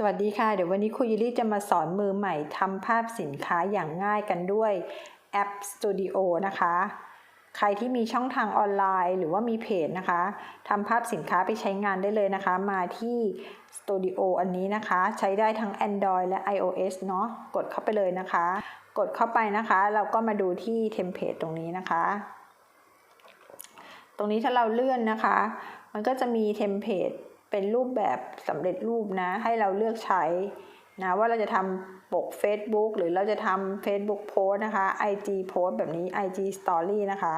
สวัสดีค่ะ เดี๋ยววันนี้ครูยิลี่จะมาสอนมือใหม่ทำภาพสินค้าอย่างง่ายกันด้วยแอป Studio นะคะ ใครที่มีช่องทางออนไลน์ หรือว่ามีเพจนะคะทำภาพสินค้าไปใช้งานได้เลยนะคะ มาที่ Studio อันนี้นะคะ ใช้ได้ทั้ง Android และ iOS เนาะกดเข้าไปเลยนะคะ กดเข้าไปนะคะ เราก็มาดูที่เทมเพลตตรงนี้นะคะ ตรงนี้ถ้าเราเลื่อนนะคะ มันก็จะมีเทมเพลต เป็นรูปแบบสำเร็จรูปนะ ให้เราเลือกใช้นะว่าเราจะทำปก Facebook หรือเราจะทำ Facebook Post นะคะ IG Post แบบนี้ IG Story นะคะ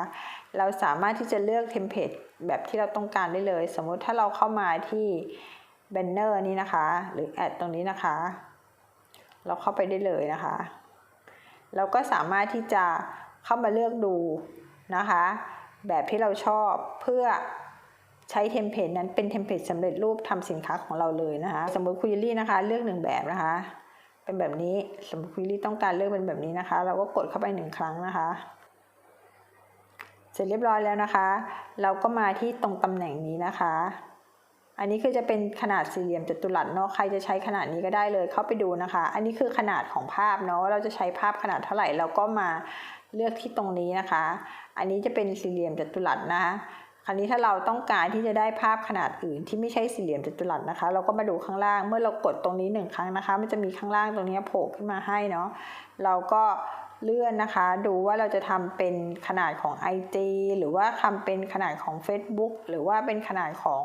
เราสามารถที่จะเลือกเทมเพลตแบบที่เราต้องการได้เลย สมมติถ้าเราเข้ามาที่แบนเนอร์นี้นะคะ หรือแอดตรงนี้นะคะ เราเข้าไปได้เลยนะคะ เราก็สามารถที่จะเข้ามาเลือกดูนะคะ แบบที่เราชอบเพื่อ ใช้เทมเพลตนั้นเป็นเทมเพลตสำเร็จรูปทำสินค้าของเราเลยนะคะ สมมติคุยลี่นะคะ เลือกหนึ่งแบบนะคะ เป็นแบบนี้สมมติคุยลี่ต้องการเลือกเป็นแบบนี้นะคะ เราก็กดเข้าไปหนึ่งครั้งนะคะเสร็จเรียบร้อยแล้วนะคะ เราก็มาที่ตรงตำแหน่งนี้นะคะ อันนี้คือจะเป็นขนาดสี่เหลี่ยมจัตุรัสเนาะ ใครจะใช้ขนาดนี้ก็ได้เลย เข้าไปดูนะคะ อันนี้คือขนาดของภาพเนาะเราจะใช้ภาพขนาดเท่าไหร่ เราก็มาเลือกที่ตรงนี้นะคะ อันนี้จะเป็นสี่เหลี่ยมจัตุรัสนะคะ ราวนี้ถ้าเราต้องการที่จะได้ภาพขนาดอื่นที่ไม่ใช่สี่เหลี่ยมจัตุรัสนะคะ เราก็มาดูข้างล่างเมื่อเรากดตรงนี้หนึ่งครั้งนะคะ มันจะมีข้างล่างตรงนี้โผล่ขึ้นมาให้เนาะเราก็เลื่อนนะคะ ดูว่าเราจะทำเป็นขนาดของ IG หรือว่าทำเป็นขนาดของ Facebook หรือว่าเป็นขนาดของ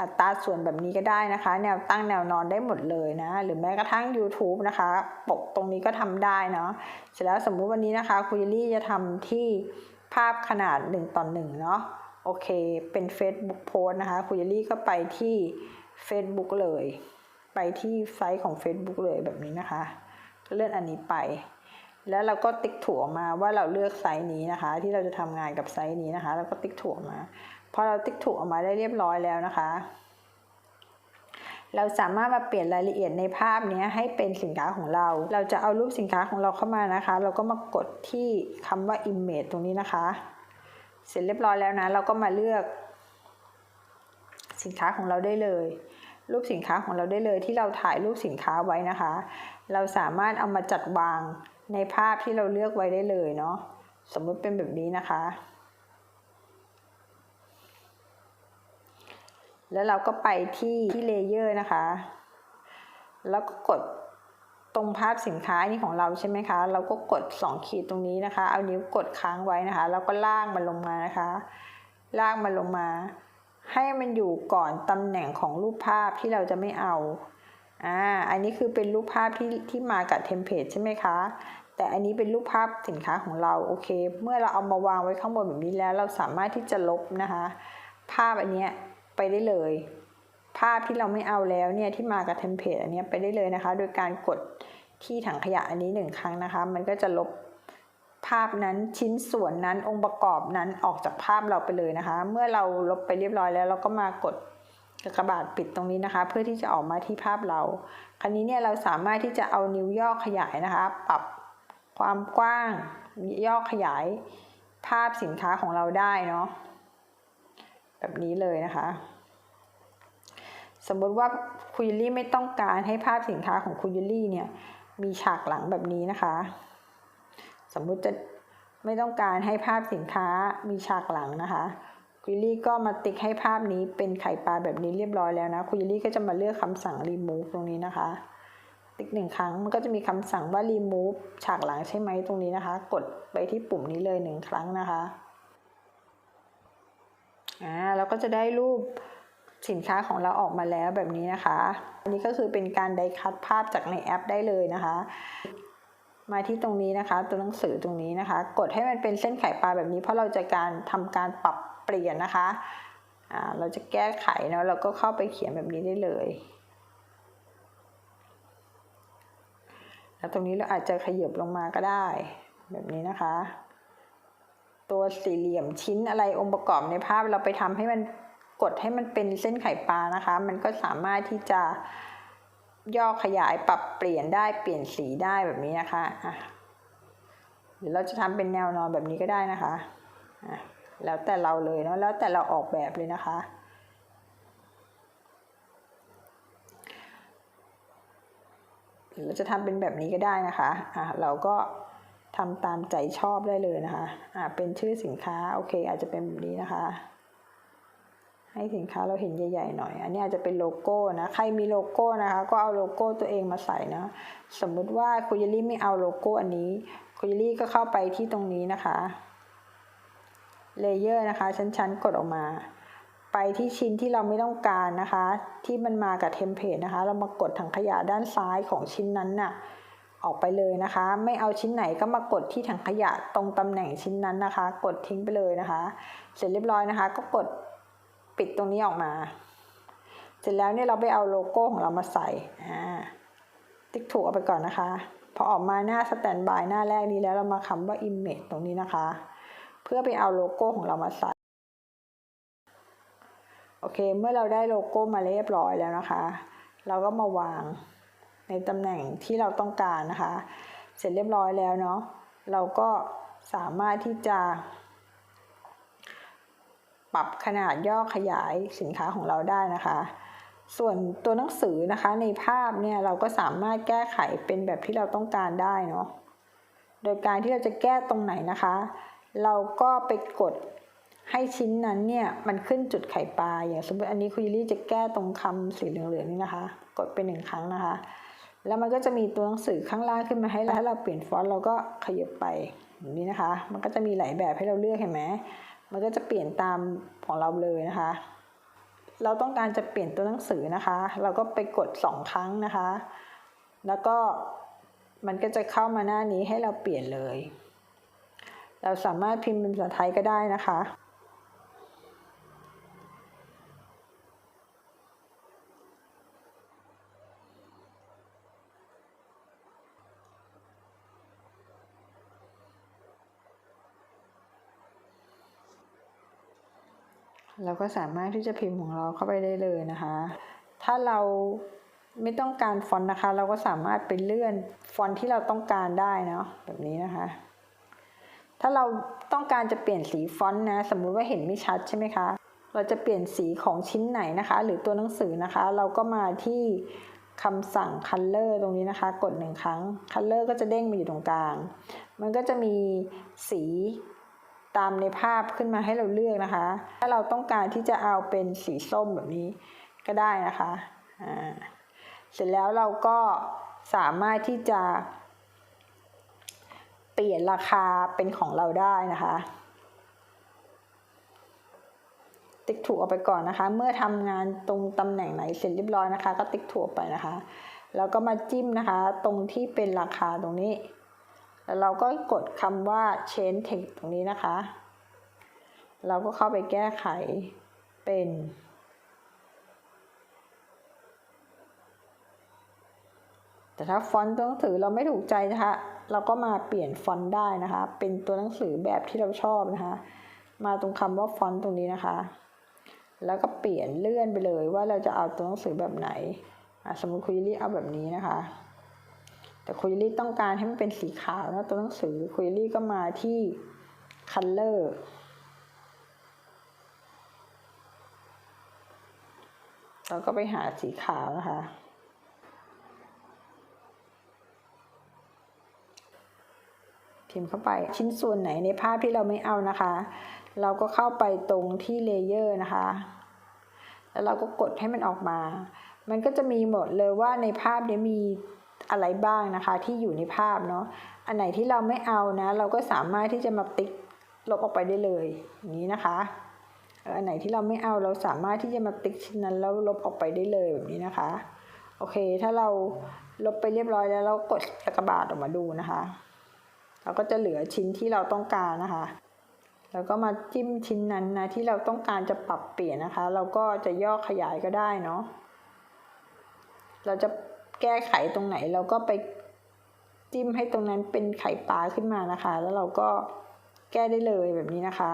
อัตราส่วนแบบนี้ก็ได้นะคะ แนวตั้งแนวนอนได้หมดเลยนะ หรือแม้กระทั่ง YouTube นะคะ ปกตรงนี้ก็ทำได้เนาะเสร็จแล้วสมมุติวันนี้นะคะคุยลี่จะทำที่ภาพขนาด 1 ต่อ1เนาะ โอเค เป็น Facebook โพสนะคะ คุยลี่ก็ไปที่ Facebook เลย ไปที่ไซต์ของ Facebook เลยแบบนี้นะคะ เลื่อนอันนี้ไป แล้วเราก็ติ๊กถั่วมาว่าเราเลือกไซส์นี้นะคะ ที่เราจะทำงานกับไซส์นี้นะคะ แล้วก็ติ๊กถั่วมาพอเราติ๊กถั่วออกมาได้เรียบร้อยแล้วนะคะ เราสามารถมาเปลี่ยนรายละเอียดในภาพนี้ให้เป็นสินค้าของเรา เราจะเอารูปสินค้าของเราเข้ามานะคะ เราก็มากดที่คำว่า image ตรงนี้นะคะ เสร็จเรียบร้อยแล้วนะ เราก็มาเลือก สินค้าของเราได้เลย รูปสินค้าของเราได้เลยที่เราถ่ายรูปสินค้าไว้นะคะ เราสามารถเอามาจัดวางในภาพที่เราเลือกไว้ได้เลยเนาะสมมติเป็นแบบนี้นะคะ แล้วเราก็ไปที่ที่เลเยอร์นะคะ แล้วก็กด รงภาพสินค้านี่ของเราใช่ไหมคะ เราก็กด 2 ขีดตรงนี้นะคะ เอานิ้วกดค้างไว้นะคะ แล้วก็ลากมันลงมานะคะ ลากมันลงมา ให้มันอยู่ก่อนตำแหน่งของรูปภาพที่เราจะไม่เอา อ่า อันนี้คือเป็นรูปภาพที่ที่มากับเทมเพลตใช่ไหมคะ แต่อันนี้เป็นรูปภาพสินค้าของเรา โอเค เมื่อเราเอามาวางไว้ข้างบนแบบนี้แล้ว เราสามารถที่จะลบนะคะ ภาพอันเนี้ยไปได้เลย ภาพที่เราไม่เอาแล้วเนี่ยที่มากับเทมเพลตอันนี้ไปได้เลยนะคะ โดยการกดที่ถังขยะอันนี้หนึ่งครั้งนะคะ มันก็จะลบภาพนั้นชิ้นส่วนนั้นองค์ประกอบนั้นออกจากภาพเราไปเลยนะคะ เมื่อเราลบไปเรียบร้อยแล้ว เราก็มากดกระบาดปิดตรงนี้นะคะ เพื่อที่จะออกมาที่ภาพเรา คราวนี้เนี่ยเราสามารถที่จะเอานิ้วย่อขยายนะคะ ปรับความกว้างย่อขยายภาพสินค้าของเราได้เนาะแบบนี้เลยนะคะ สมมติว่าคุยลี่ไม่ต้องการให้ภาพสินค้าของคุยลี่เนี่ย มีฉากหลังแบบนี้นะคะ สมมุติจะไม่ต้องการให้ภาพสินค้ามีฉากหลังนะคะคุยลี่ก็มาติ๊กให้ภาพนี้เป็นไข่ปลาแบบนี้เรียบร้อยแล้วนะคุยลี่ก็จะมาเลือกคำสั่ง remove ตรงนี้นะคะ ติ๊กหนึ่งครั้งมันก็จะมีคำสั่งว่า remove ฉากหลังใช่ไหมตรงนี้นะคะ กดไปที่ปุ่มนี้เลยหนึ่งครั้งนะคะอ่าเราก็จะได้รูป สินค้าของเราออกมาแล้วแบบนี้นะคะ อันนี้ก็คือเป็นการไดคัดภาพจากในแอปได้เลยนะคะ มาที่ตรงนี้นะคะ ตัวหนังสือตรงนี้นะคะ กดให้มันเป็นเส้นไขปลาแบบนี้ เพราะเราจะการทำการปรับเปลี่ยนนะคะเราจะแก้ไขเนาะเราก็เข้าไปเขียนแบบนี้ได้เลยแล้วตรงนี้เราอาจจะขยับลงมาก็ได้ แบบนี้นะคะ ตัวสี่เหลี่ยมชิ้นอะไรองค์ประกอบในภาพเราไปทำให้มัน กดให้มันเป็นเส้นไข่ปลานะคะ มันก็สามารถที่จะย่อขยายปรับเปลี่ยนได้เปลี่ยนสีได้แบบนี้นะคะอะหรือเราจะทำเป็นแนวนอนแบบนี้ก็ได้นะคะอะแล้วแต่เราเลยเนาะแล้วแต่เราออกแบบเลยนะคะ หรือเราจะทำเป็นแบบนี้ก็ได้นะคะอะเราก็ทำตามใจชอบได้เลยนะคะอะเป็นชื่อสินค้าโอเคอาจจะเป็นแบบนี้นะคะ ให้สินค้าเราเห็นใหญ่ๆหน่อย อันนี้อาจจะเป็นโลโก้นะ ใครมีโลโก้นะคะ ก็เอาโลโก้ตัวเองมาใส่นะ สมมุติว่าคุยลี่ไม่เอาโลโก้อันนี้คุยลี่ก็เข้าไปที่ตรงนี้นะคะเลเยอร์นะคะ ชั้นๆ กดออกมา ไปที่ชิ้นที่เราไม่ต้องการนะคะ ที่มันมากับเทมเพลตนะคะ เรามากดถังขยะด้านซ้ายของชิ้นนั้นน่ะออกไปเลยนะคะ ไม่เอาชิ้นไหนก็มากดที่ถังขยะตรงตำแหน่งชิ้นนั้นนะคะ กดทิ้งไปเลยนะคะ เสร็จเรียบร้อยนะคะ ก็กด ปิดตรงนี้ออกมา เสร็จแล้วเนี่ยเราไปเอาโลโก้ของเรามาใส่ อ่า ติ๊กถูกเอาไปก่อนนะคะ พอออกมาหน้าสแตนบายหน้าแรกนี้แล้วเรามาคำว่า image ตรงนี้นะคะ เพื่อไปเอาโลโก้ของเรามาใส่ โอเค เมื่อเราได้โลโก้มาเรียบร้อยแล้วนะคะ เราก็มาวางในตำแหน่งที่เราต้องการนะคะ เสร็จเรียบร้อยแล้วเนาะ เราก็สามารถที่จะ รับขนาดย่อขยายสินค้าของเราได้นะคะ ส่วนตัวหนังสือนะคะในภาพเนี่ยเราก็สามารถแก้ไขเป็นแบบที่เราต้องการได้เนาะ โดยการที่เราจะแก้ตรงไหนนะคะ เราก็ไปกดให้ชิ้นนั้นเนี่ยมันขึ้นจุดไข่ปลาอย่างสมมติอันนี้คุยลี่จะแก้ตรงคำสีเหลืองๆนี่นะคะ กดไปหนึ่งครั้งนะคะ แล้วมันก็จะมีตัวหนังสือข้างล่างขึ้นมาให้เราถ้าเราเปลี่ยนฟอนต์เราก็ขยับไปแบบนี้นะคะ มันก็จะมีหลายแบบให้เราเลือกเห็นไหม มันก็จะเปลี่ยนตามของเราเลยนะคะ เราต้องการจะเปลี่ยนตัวหนังสือนะคะ เราก็ไปกดสองครั้งนะคะ แล้วก็มันก็จะเข้ามาหน้านี้ให้เราเปลี่ยนเลย เราสามารถพิมพ์เป็นภาษาไทยก็ได้นะคะ เราก็สามารถที่จะพิมพ์ของเราเข้าไปได้เลยนะคะ ถ้าเราไม่ต้องการฟอนต์นะคะ เราก็สามารถไปเลื่อนฟอนต์ที่เราต้องการได้เนาะแบบนี้นะคะ ถ้าเราต้องการจะเปลี่ยนสีฟอนต์นะ สมมุติว่าเห็นไม่ชัดใช่ไหมคะ เราจะเปลี่ยนสีของชิ้นไหนนะคะ หรือตัวหนังสือนะคะ เราก็มาที่คำสั่ง color ตรงนี้นะคะ กดหนึ่งครั้ง color ก็จะเด้งมาอยู่ตรงกลาง มันก็จะมีสี ตามในภาพขึ้นมาให้เราเลือกนะคะ ถ้าเราต้องการที่จะเอาเป็นสีส้มแบบนี้ก็ได้นะคะอ่าเสร็จแล้วเราก็สามารถที่จะ เปลี่ยนราคาเป็นของเราได้นะคะติ๊กถูกเอาไปก่อนนะคะ เมื่อทำงานตรงตำแหน่งไหนเสร็จเรียบร้อยนะคะ ก็ติ๊กถูกไปนะคะ แล้วก็มาจิ้มนะคะ ตรงที่เป็นราคาตรงนี้ แล้วเราก็กดคำว่า change text ตรงนี้นะคะ เราก็เข้าไปแก้ไขเป็นแต่ถ้าฟอนต์ตัวหนังสือเราไม่ถูกใจนะคะ เราก็มาเปลี่ยนฟอนต์ได้นะคะ เป็นตัวหนังสือแบบที่เราชอบนะคะ มาตรงคำว่าฟอนต์ตรงนี้นะคะ แล้วก็เปลี่ยนเลื่อนไปเลยว่าเราจะเอาตัวหนังสือแบบไหน สมมติคุยลี่เอาแบบนี้นะคะ แต่คุยลี่ต้องการให้มันเป็นสีขาวนะตัวหนังสือคุยลี่ก็มาที่ color เราก็ไปหาสีขาวนะคะ พิมพ์เข้าไปชิ้นส่วนไหนในภาพที่เราไม่เอานะคะ เราก็เข้าไปตรงที่เลเยอร์นะคะ แล้วเราก็กดให้มันออกมา มันก็จะมีหมดเลยว่าในภาพนี้มี อะไรบ้างนะคะ ที่อยู่ในภาพเนาะอันไหนที่เราไม่เอานะ เราก็สามารถที่จะมาติ๊กลบออกไปได้เลยอย่างนี้นะคะอันไหนที่เราไม่เอาเราสามารถที่จะมาติ๊กชิ้นนั้นแล้วลบออกไปได้เลยแบบนี้นะคะ โอเค ถ้าเราลบไปเรียบร้อยแล้วเรากดกระบาดออกมาดูนะคะเราก็จะเหลือชิ้นที่เราต้องการนะคะ แล้วก็มาจิ้มชิ้นนั้นนะที่เราต้องการจะปรับเปลี่ยนนะคะ เราก็จะย่อขยายก็ได้เนาะเราจะ แก้ไขตรงไหนเราก็ไปจิ้มให้ตรงนั้นเป็นไข่ปลาขึ้นมานะคะ แล้วเราก็แก้ได้เลยแบบนี้นะคะ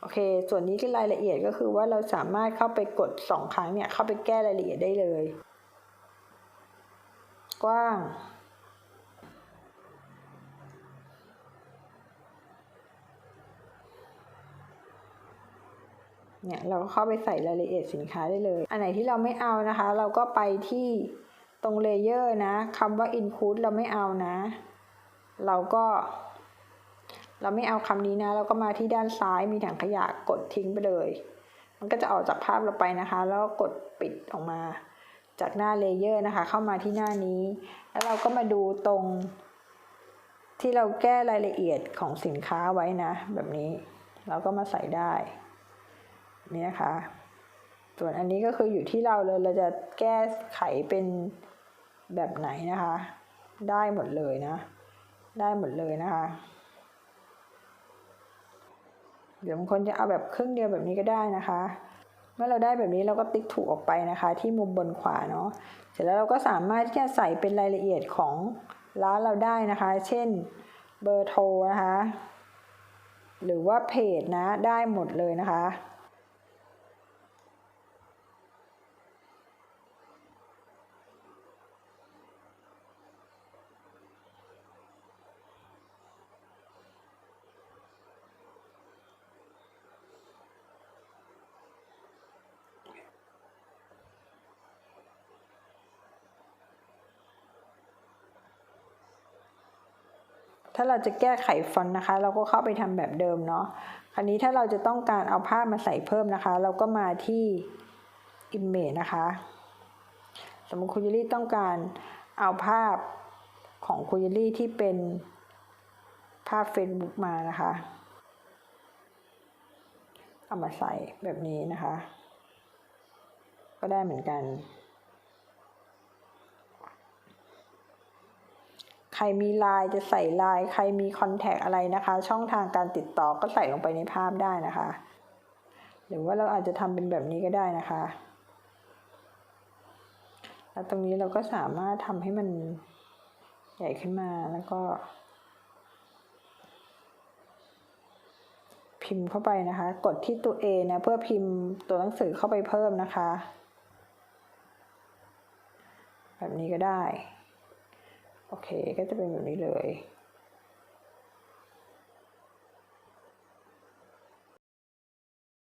โอเค ส่วนนี้คือรายละเอียดก็คือว่าเราสามารถเข้าไปกดสองครั้งเนี่ยเข้าไปแก้รายละเอียดได้เลย กว้าง เนี่ยเราก็เข้าไปใส่รายละเอียดสินค้าได้เลย อันไหนที่เราไม่เอานะคะ เราก็ไปที่ ตรงเลเยอร์นะคำว่า include เราไม่เอานะ เราก็ เราไม่เอาคำนี้นะ เราก็มาที่ด้านซ้ายมีถังขยะกดทิ้งไปเลย มันก็จะออกจากภาพเราไปนะคะ แล้วกกดปิดออกมา จากหน้าเลเยอร์นะคะ เข้ามาที่หน้านี้ แล้วเราก็มาดูตรง ที่เราแก้รายละเอียดของสินค้าไว้นะ แบบนี้ เราก็มาใส่ได้ นี่นะคะ ส่วนอันนี้ก็คืออยู่ที่เราเลยเราจะแก้ไขเป็นแบบไหนนะคะ ได้หมดเลยนะ ได้หมดเลยนะคะเดี๋ยวบางคนจะเอาแบบครึ่งเดียวแบบนี้ก็ได้นะคะ เมื่อเราได้แบบนี้เราก็ติ๊กถูกออกไปนะคะ ที่มุมบนขวาเนาะเสร็จแล้วเราก็สามารถที่จะใส่เป็นรายละเอียดของร้านเราได้นะคะ เช่นเบอร์โทรนะคะ หรือว่าเพจนะได้หมดเลยนะคะ ถ้าเราจะแก้ไขฟอนต์นะคะ เราก็เข้าไปทำแบบเดิมเนาะคราวนี้ถ้าเราจะต้องการเอาภาพมาใส่เพิ่มนะคะ เราก็มาที่ Image นะคะ สมมติคุณยูรี่ต้องการเอาภาพของคุณยูรี่ที่เป็นภาพ Facebook มานะคะ เอามาใส่แบบนี้นะคะ ก็ได้เหมือนกัน ใค รมีไลน์จะใส่ไลน์ใครมีคอนแทคอะไรนะคะ ช่องทางการติดต่อก็ใส่ลงไปในภาพได้นะคะ หรือว่าเราอาจจะทำเป็นแบบนี้ก็ได้นะคะ แล้วตรงนี้เราก็สามารถทำให้มันใหญ่ขึ้นมาแล้วก็ พิมพ์เข้าไปนะคะ กดที่ตัว A นะเพื่อพิมพ์ตัวหนังสือเข้าไปเพิ่มนะคะ แบบนี้ก็ได้ โอเคก็จะเป็นแบบนี้เลย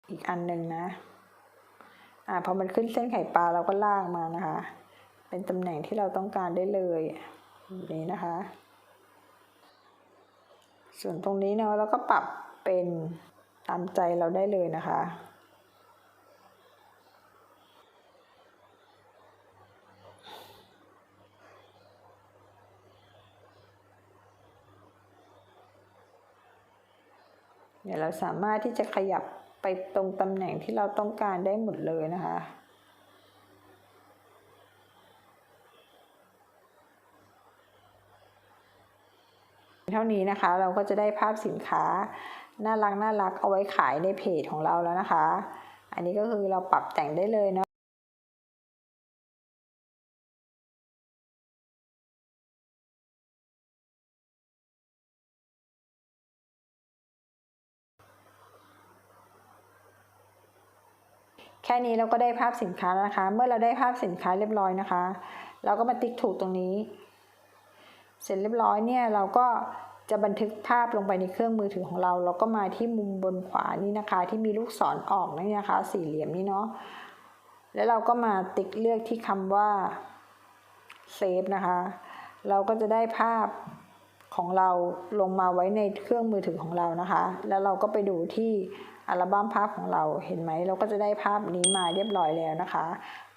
อีกอันหนึ่งนะ อ่าพอมันขึ้นเส้นไข่ปลาเราก็ลากมานะคะ เป็นตำแหน่งที่เราต้องการได้เลยแบบนี้นะคะ ส่วนตรงนี้เนาะเราก็ปรับเป็นตามใจเราได้เลยนะคะ เดี๋ยวเราสามารถที่จะขยับไปตรงตำแหน่งที่เราต้องการได้หมดเลยนะคะ เท่านี้นะคะเราก็จะได้ภาพสินค้าน่ารักน่ารักเอาไว้ขายในเพจของเราแล้วนะคะ อันนี้ก็คือเราปรับแต่งได้เลยเนาะ แค่นี้เราก็ได้ภาพสินค้าแล้วนะคะ เมื่อเราได้ภาพสินค้าเรียบร้อยนะคะ เราก็มาติ๊กถูกตรงนี้ เสร็จเรียบร้อยเนี่ยเราก็จะบันทึกภาพลงไปในเครื่องมือถือของเรา เราก็มาที่มุมบนขวานี่นะคะ ที่มีลูกศรออกนี่นะคะ สี่เหลี่ยมนี่เนาะแล้วเราก็มาติ๊กเลือกที่คำว่าเซฟนะคะ เราก็จะได้ภาพของเราลงมาไว้ในเครื่องมือถือของเรานะคะ แล้วเราก็ไปดูที่ อัลบั้มภาพของเราเห็นไหมเราก็จะได้ภาพนี้มาเรียบร้อยแล้วนะคะ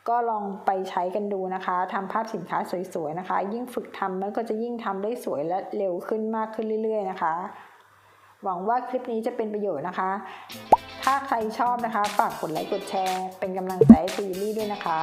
ก็ลองไปใช้กันดูนะคะทำภาพสินค้าสวยๆนะคะ ยิ่งฝึกทำมันก็จะยิ่งทำได้สวยและเร็วขึ้นมากขึ้นเรื่อย ๆ นะคะ หวังว่าคลิปนี้จะเป็นประโยชน์นะคะ ถ้าใครชอบนะคะ ฝากกดไลค์กดแชร์ เป็นกำลังใจให้ซีรีส์ด้วยนะคะ